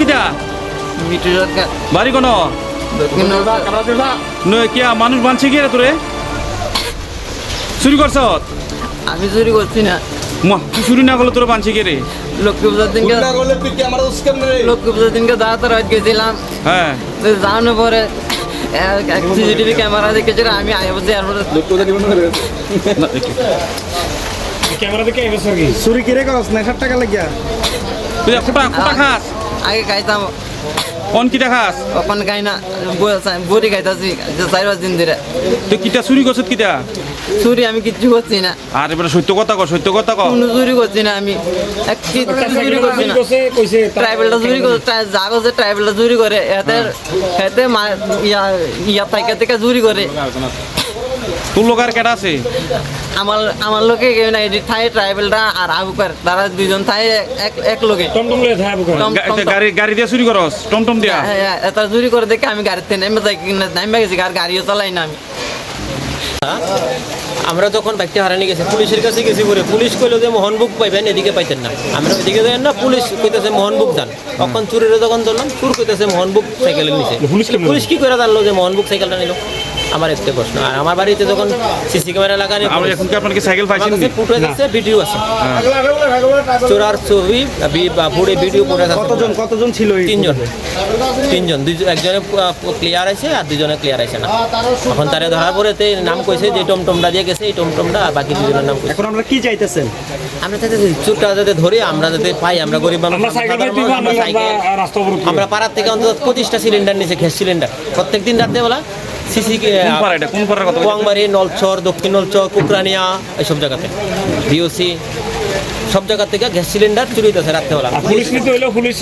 কিটা মিটু সরকার বাড়ি কোন? নয় কিয়া মানুষ বানছে কি রে তোরে? চুরি করছ? আমি চুরি করছি না। চুরি না করলে তোরা বানছে কি রে? লক্ষ্মী পূজার দিনকে লক্ষ্মী পূজার দিনকে দাঁড়াতে রাত গেছিলাম। হ্যাঁ। যাওয়ানোর পরে সিসিটিভি ক্যামেরা দেখেছিল আমি আগে বলছি এরপরে। ক্যামেরা দেখে চুরি কিরে করস? না ষাট টাকা লাগিয়া। কোটা কোটা খাস। আগে খাইতাম কোন কিটা খাস? ওখানে খাই না বড়ি খাইতাছি চার পাঁচ দিন ধরে তুই কিটা চুরি করছত কিটা? চুরি আমি কিচ্ছু করছি না। আর এবারে সত্য কথা কর সত্য কথা কর কোনো চুরি করছি না আমি। চুরি করছি না। কইছে কইছে ট্রাইবেলটা চুরি করে যা করছে ট্রাইবেলটা চুরি করে এতে এতে মা- ইয়া ইয়া থেকে থেকে চুরি করে তোর লোক আর কেটা আছে? আমার আমার লোকে কেউ না এটি থাই ট্রাইবেলটা আর আবুকার তারা দুইজন থাই এক এক লোকে। টমটম লয়ে কোন টম- টম। গাড়ি গাড়ি দিয়ে চুরি করস টমটম দিয়া? হ্যাঁ, হ্যাঁ, এত চুরি করে দেখে আমি গাড়িতে নেমে যাই নেমে গেছি আর গাড়িও চালাই না আমি। আমরা যখন বাইকটা হারানি গেছে পুলিশের কাছে গেছি বলে পুলিশ কইলো যে মোহনবুক পাইবেন এদিকে পাইতেন না। আমরা ওইদিকে যাই না পুলিশ কইতেছে মোহনবুক যান। তখন চুরির যখন ধরলাম চুর কইতেছে মোহনবুক সাইকেলের নিচে। পুলিশ কি করে জানলো যে মোহনবুক সাইকেলটা নিল? আমার একটা প্রশ্ন। আর আমার বাড়িতে যখন সিসি ক্যামেরা লাগানি আমরা এখন কি আপনার কি সাইকেল পাইছেন নি? ফুটেজ আছে ভিডিও আছে। চোরার ছবি বি- বা ফুটে ভিডিও ফুটেজ আছে। কতজন কতজন ছিল এই তিনজন। তিনজন। একজনে ক্লিয়ার আছে আর দুজনে ক্লিয়ার আছে না। এখন তারে ধরা পরে তে নাম কইছে যে টমটমটা দিয়ে গেছে এই টমটমটা আর বাকি দুজনের নাম কইছে। এখন আমরা কি চাইতেছেন? আমরা যাতে চুরটা যাতে ধরে আমরা যাতে পাই আমরা গরিব মানুষ, আমরা সাইকেল দিয়ে আমরা সাইকেল। রাস্তা অবরোধ আমরা পাড়ার থেকে অন্তত পঁচিশটা সিলিন্ডার নিচে গ্যাস সিলিন্ডার প্রত্যেক দিন রাত্রেবেলা সিসি কোন পাড়ার কথা কোয়াংবাড়ি নলচর দক্ষিণ নলচর কুকরানিয়া এইসব জায়গাতে। বিওসি সব জায়গা থেকে গ্যাস সিলিন্ডার চুরি হইতেছে রাত্রেবেলা। Police police